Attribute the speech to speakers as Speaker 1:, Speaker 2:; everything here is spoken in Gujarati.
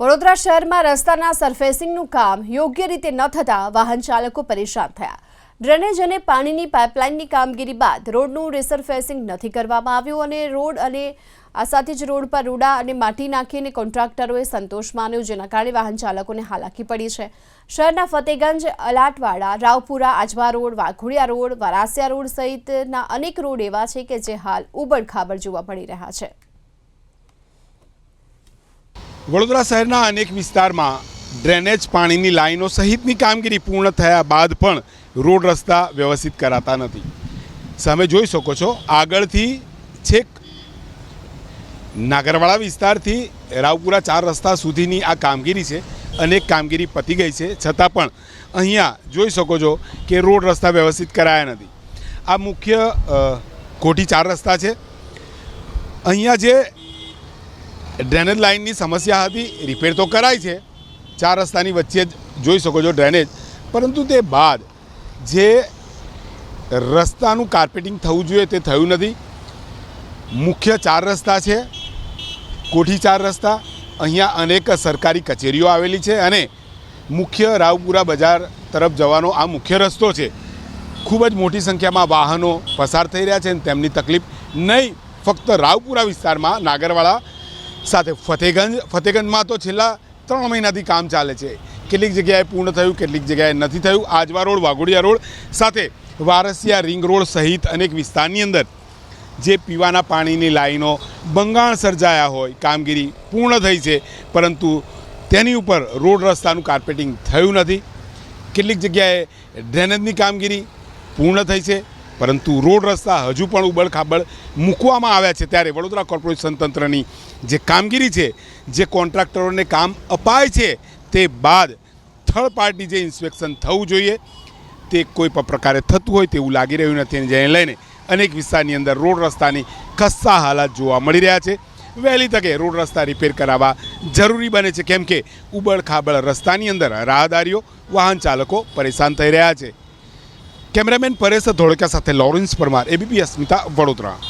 Speaker 1: વડોદરા શહેરમાં રસ્તાના સરફેસિંગનું કામ યોગ્ય રીતે ન થતાં વાહન ચાલકો પરેશાન થયા. ડ્રેનેજ અને પાણીની પાઇપલાઇનની કામગીરી બાદ રોડનું રિસરફેસિંગ નથી કરવામાં આવ્યું અને રોડ અને આ સાથે જ રોડ પર રૂડા અને માટી નાખીને કોન્ટ્રાક્ટરોએ સંતોષ માન્યો, જેના કારણે વાહન ચાલકોને હાલાકી પડી છે. શહેરના Fatehganj, Alatwada, Raopura, Ajwa road, Waghodia road, Varasiya road સહિતના અનેક રોડ એવા છે કે જે હાલ ઉબડખાબડ જોવા મળી રહ્યા છે.
Speaker 2: વડોદરા શહેરના અનેક વિસ્તારમાં ડ્રેનેજ પાણીની લાઈનો સહિતની કામગીરી પૂર્ણ થયા બાદ પણ રોડ રસ્તા વ્યવસ્થિત કરાતા નથી. સામે જોઈ શકો છો, આગળથી છેક નાગરવાડા વિસ્તારથી રાવપુરા ચાર રસ્તા સુધીની આ કામગીરી છે, અનેક કામગીરી પતી ગઈ છે. છતાં પણ અહીંયા જોઈ શકો છો કે રોડ રસ્તા વ્યવસ્થિત કરાયા નથી. આ મુખ્ય કોઠી ચાર રસ્તા છે. અહીંયા જે ડ્રેનેજ લાઇનની સમસ્યા હતી, રિપેર તો કરાય છે, ચાર રસ્તાની વચ્ચે જ જોઈ શકો છો ડ્રેનેજ. પરંતુ તે બાદ જે રસ્તાનું કાર્પેટિંગ થવું જોઈએ તે થયું નથી. મુખ્ય ચાર રસ્તા છે, કોઠી ચાર રસ્તા, અહીંયા અનેક સરકારી કચેરીઓ આવેલી છે અને મુખ્ય રાવપુરા બજાર તરફ જવાનો આ મુખ્ય રસ્તો છે. ખૂબ જ મોટી સંખ્યામાં વાહનો પસાર થઈ રહ્યા છે અને તેમની તકલીફ નહીં, ફક્ત રાવપુરા વિસ્તારમાં, નાગરવાડા સાથે ફતેગંજ ફતેગંજમાં તો છેલ્લા ત્રણ મહિનાથી કામ ચાલે છે. કેટલીક જગ્યાએ પૂર્ણ થયું, કેટલીક જગ્યાએ નથી થયું. આજવા રોડ, વાઘોડિયા રોડ, સાથે વારસિયા રિંગ રોડ સહિત અનેક વિસ્તારની અંદર જે પીવાના પાણીની લાઈનો બંગાણ સર્જાયા હોય, કામગીરી પૂર્ણ થઈ છે, પરંતુ તેની ઉપર રોડ રસ્તાનું કાર્પેટિંગ થયું નથી. કેટલીક જગ્યાએ ડ્રેનેજની કામગીરી પૂર્ણ થઈ છે. પરંતુ રોડ રસ્તા હજુ પણ ઉબડ મૂકવામાં આવ્યા છે ત્યારે વડોદરા કોર્પોરેશન તંત્રની જે કામગીરી છે, જે કોન્ટ્રાક્ટરોને કામ અપાય છે, તે બાદ થર્ડ પાર્ટી જે ઇન્સ્પેક્શન થવું જોઈએ, તે કોઈ પણ પ્રકારે થતું હોય તેવું લાગી રહ્યું નથી જેને લઈને અનેક વિસ્તારની અંદર રોડ રસ્તાની ખસ્સા હાલાત જોવા મળી રહ્યા છે. વહેલી તકે રોડ રસ્તા રિપેર કરાવવા જરૂરી બને છે, કેમ કે ઉબડ રસ્તાની અંદર રાહદારીઓ, વાહન ચાલકો પરેશાન થઈ રહ્યા છે. કેમેરામેન પરેશ ધોળકા સાથે લોરેન્સ પરમાર એબીપી અસ્મિતા વડોદરા.